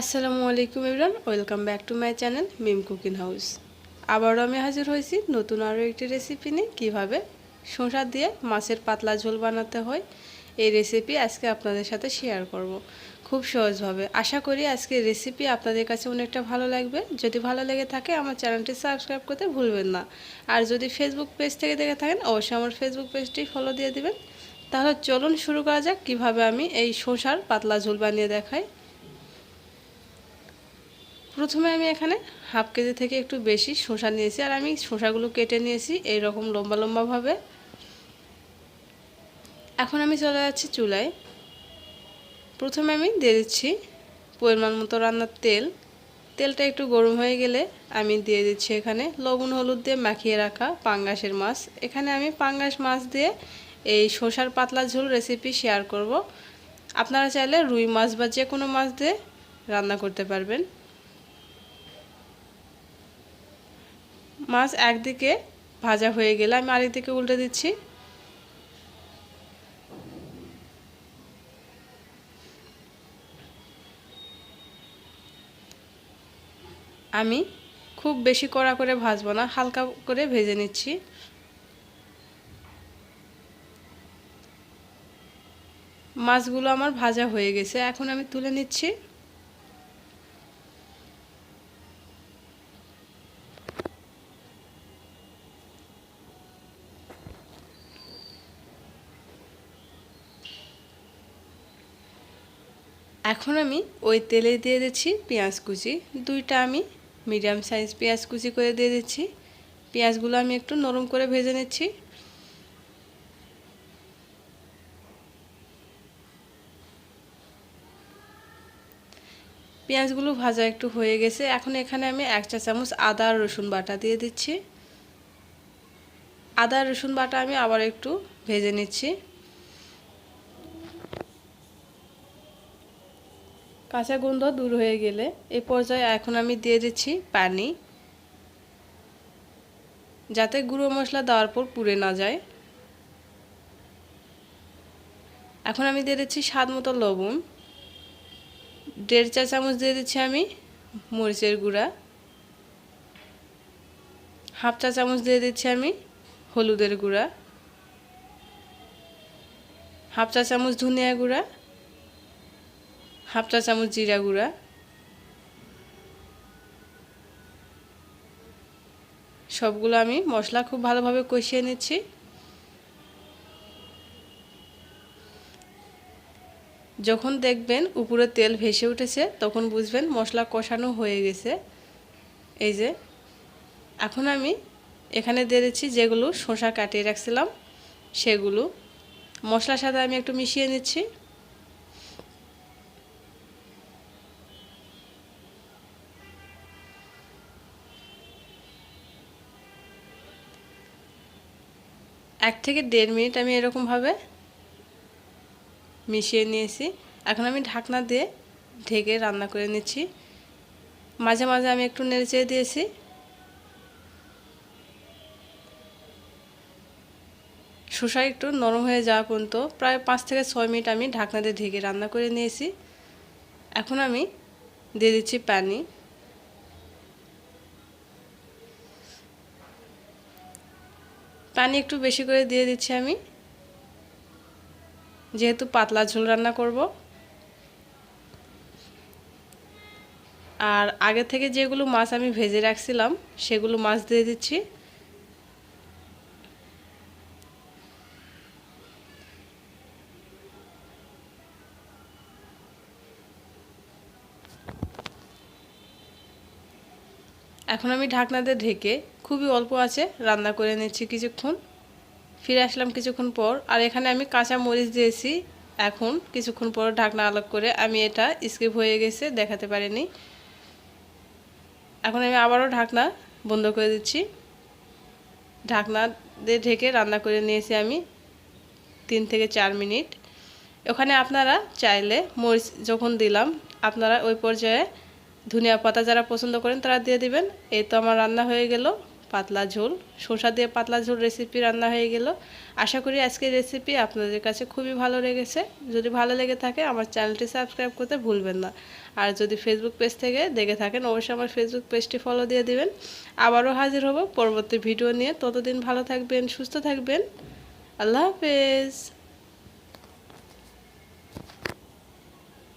আসসালামু আলাইকুম Imran, welcome back to my channel Mim cooking house. আবারও আমি হাজির হয়েছি নতুন আরও একটি রেসিপি নিয়ে। কীভাবে? শসা দিয়ে মাছের পাতলা ঝোল বানাতে হয়। এই রেসিপি আজকে আপনাদের সাথে শেয়ার করব। খুব সহজভাবে। আশা করি আজকে রেসিপি আপনাদের কাছে অনেকটা ভালো লাগবে। যদি ভালো লেগে থাকে, আমার চ্যানেলটি সাবস্ক্রাইব করতে ভুলবেন না। আর যদি ফেসবুক পেজ থেকে দেখে থাকেন, অবশ্যই আমার ফেসবুক পেজটি ফলো দিয়ে দিবেন। তাহলে চলুন শুরু করা যাক কীভাবে আমি এই শসার পাতলা ঝোল বানিয়ে দেখাই। প্রথমে আমি এখানে হাফ কেজি থেকে একটু বেশি শসা নিয়েছি, আর আমি শসাগুলো কেটে নিয়েছি এই রকম লম্বা লম্বাভাবে। এখন আমি চলে যাচ্ছি চুলায়। প্রথমে আমি দিয়ে দিচ্ছি পরিমাণ মতো রান্নার তেল। তেলটা একটু গরম হয়ে গেলে আমি দিয়ে দিচ্ছি এখানে লবণ, হলুদ দিয়ে মাখিয়ে রাখা পাঙ্গাসের মাছ। এখানে আমি পাঙ্গাস মাছ দিয়ে এই শসার পাতলা ঝোল রেসিপি শেয়ার করব। আপনারা চাইলে রুই মাছ বা যে কোনো মাছ দিয়ে রান্না করতে পারবেন। মাছ একদিকে ভাজা হয়ে গেলে আমি আরেকদিকে উল্টে দিচ্ছি। আমি খুব বেশি কড়া করে ভাজবো না, হালকা করে ভেজে নিচ্ছি। মাছগুলো আমার ভাজা হয়ে গেছে, এখন আমি তুলে নিচ্ছি। এখন আমি ওই তেলে দিয়ে দিচ্ছি পেঁয়াজ কুচি। দুইটা আমি মিডিয়াম সাইজ পেঁয়াজ কুচি করে দিয়ে দিচ্ছি। পেঁয়াজগুলো আমি একটু নরম করে ভেজে নিচ্ছি। পেঁয়াজগুলো ভাজা একটু হয়ে গেছে। এখন এখানে আমি এক চা চামচ আদা আর রসুন বাটা দিয়ে দিচ্ছি। আদা রসুন বাটা আমি আবার একটু ভেজে নিচ্ছি। কাঁচা গন্ধ দূর হয়ে গেলে এ পর্যায়ে এখন আমি দিয়ে দিচ্ছি পানি। যাতে গুঁড়ো মশলা দেওয়ার পর পুড়ে না যায়। এখন আমি দিয়ে দিচ্ছি স্বাদ মতো লবণ। দেড় চা চামচ দিয়ে দিচ্ছি আমি মরিচের গুঁড়া। হাফ চা চামচ দিয়ে দিচ্ছি আমি হলুদের গুঁড়া। হাফ চা চামচ ধনিয়া গুঁড়া। হাফ চা চামচ জিরা গুঁড়া। সবগুলো আমি মশলা খুব ভালোভাবে কষিয়ে নিচ্ছি। যখন দেখবেন উপরে তেল ভেসে উঠেছে, তখন বুঝবেন মশলা কষানো হয়ে গেছে। এই যে, এখন আমি এখানে দিয়ে দিচ্ছি যেগুলো শসা কাটিয়ে রাখছিলাম, সেগুলো। মশলার সাথে আমি একটু মিশিয়ে নিচ্ছি। এক থেকে দেড় মিনিট আমি এরকমভাবে মিশিয়ে নিয়েছি। এখন আমি ঢাকনা দিয়ে ঢেকে রান্না করে নিচ্ছি। মাঝে মাঝে আমি একটু নেড়ে দিয়েছি। শসা একটু নরম হয়ে যাওয়া পর্যন্ত প্রায় পাঁচ থেকে ছয় মিনিট আমি ঢাকনা দিয়ে ঢেকে রান্না করে নিয়েছি। এখন আমি দিয়ে দিচ্ছি পানি। পানি একটু বেশি করে দিয়ে দিচ্ছি আমি। যেহেতু পাতলা ঝোল রান্না করব। আর আগে থেকে যেগুলো মাছ আমি ভেজে রাখছিলাম, সেগুলো মাছ দিয়ে দিচ্ছি। এখন আমি ঢাকনা দিয়ে ঢেকে খুবই অল্প আছে, রান্না করে নিচ্ছি কিছুক্ষণ। ফিরে আসলাম কিছুক্ষণ পর, আর এখানে আমি কাঁচা মরিচ দিয়েছি। এখন কিছুক্ষণ পর ঢাকনা আলাগ করে আমি এটা স্কিপ হয়ে গেছে, দেখাতে পারিনি। এখন আমি আবারও ঢাকনা বন্ধ করে দিচ্ছি। ঢাকনা দিয়ে ঢেকে রান্না করে নিয়েছি আমি তিন থেকে চার মিনিট। ওখানে আপনারা চাইলে মরিচ যখন দিলাম, আপনারা ওই পর্যায়ে ধনিয়া পাতা যারা পছন্দ করেন তারা দিয়ে দিবেন। এই তো আমার রান্না হয়ে গেল। পাতলা ঝোল, শসা দিয়ে পাতলা ঝোল রেসিপি রান্না হয়ে গেল। আশা করি আজকের রেসিপি আপনাদের কাছে খুবই ভালো লেগেছে। যদি ভালো লেগে থাকে আমার চ্যানেলটি সাবস্ক্রাইব করতে ভুলবেন না। আর যদি ফেসবুক পেজ থেকে দেখে থাকেন, অবশ্যই আমার ফেসবুক পেজটি ফলো দিয়ে দিবেন। আবারও হাজির হব পরবর্তী ভিডিও নিয়ে। ততদিন ভালো থাকবেন, সুস্থ থাকবেন। আল্লাহ হাফেজ।